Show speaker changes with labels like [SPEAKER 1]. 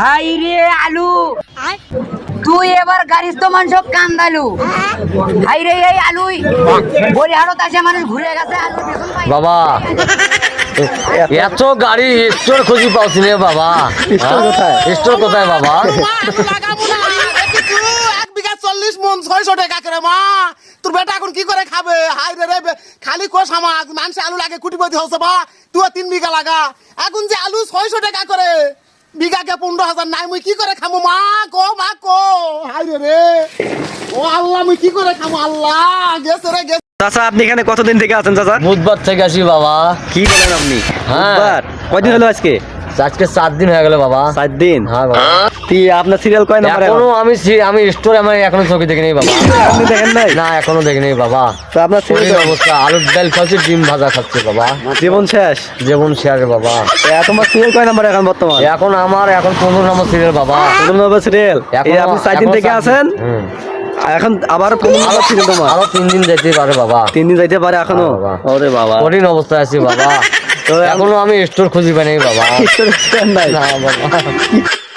[SPEAKER 1] High রে আলু। তুই এবার গাড়ির তো মানুষ কান্দালু। হাই রে এই আলুই। বলি হারত আসে মানুষ ঘুরে গেছে আলু।
[SPEAKER 2] বাবা এত গাড়ি স্টোর খুঁজি পাওছি রে বাবা।
[SPEAKER 3] স্টোর কোথায়?
[SPEAKER 2] স্টোর কোথায় বাবা?
[SPEAKER 4] লাগাবো না দেখিছু এক বিঘা চল্লিশ মন ছয়শো টাকা করে। মা তোর বেটা এখন কি করে খাবে হাই রে রে বে- খালি কোষ আমার মানুষ আলু লাগে কুটিপতি হচ্ছে বা। তুই তিন বিঘা লাগা। এখন যে আলু ছয়শো টাকা করে। পনেরো হাজার নাই মুই কি করে খামো? মা কো মা কো হাই রে। রে ও আল্লাহ মুই কি করে খামো? আল্লাহ গেছে রে গেছে।
[SPEAKER 3] চাচা আপনি এখানে কতদিন থেকে আছেন চাচা?
[SPEAKER 2] বুধবার থেকে আসি বাবা।
[SPEAKER 3] কি বলেন আপনি?
[SPEAKER 2] হ্যাঁ।
[SPEAKER 3] কয়দিন হলো আজকে?
[SPEAKER 2] আজকে চার দিন হয়ে গেল বাবা।
[SPEAKER 3] চার দিন?
[SPEAKER 2] হ্যাঁ বাবা।
[SPEAKER 3] তি আপনার সিরিয়াল কয় নাম্বার
[SPEAKER 2] এখনও আমি আমি স্টোরে আমার এখনও দেখিনি বাবা।
[SPEAKER 3] আপনি দেখেন নাই?
[SPEAKER 2] না এখনও দেখিনি বাবা।
[SPEAKER 3] তো আপনার সিরিয়াল
[SPEAKER 2] অবস্থা। আলুর ডাল খাচ্ছি ডিম ভাজা খাচ্ছি বাবা।
[SPEAKER 3] জীবন শেষ?
[SPEAKER 2] যেমন শেয়ারে বাবা।
[SPEAKER 3] তোমার সিরিয়াল কয় নাম্বার এখন বর্তমান?
[SPEAKER 2] এখন আমার এখন পনেরো নম্বর সিরিয়াল বাবা।
[SPEAKER 3] পনেরো নম্বর সিরিয়াল এই আপনি চার দিন থেকে আছেন? এখন আবার
[SPEAKER 2] আরও তিন দিন যেতে পারে বাবা।
[SPEAKER 3] তিন দিন যাইতে পারে এখনও?
[SPEAKER 2] হ্যাঁ।
[SPEAKER 3] ওরে বাবা।
[SPEAKER 2] কঠিন অবস্থা আছি বাবা।
[SPEAKER 3] তো
[SPEAKER 2] এখনও আমি স্টোর খুঁজি পাইনি বাবা।
[SPEAKER 3] স্টোর নাই?
[SPEAKER 2] না বাবা।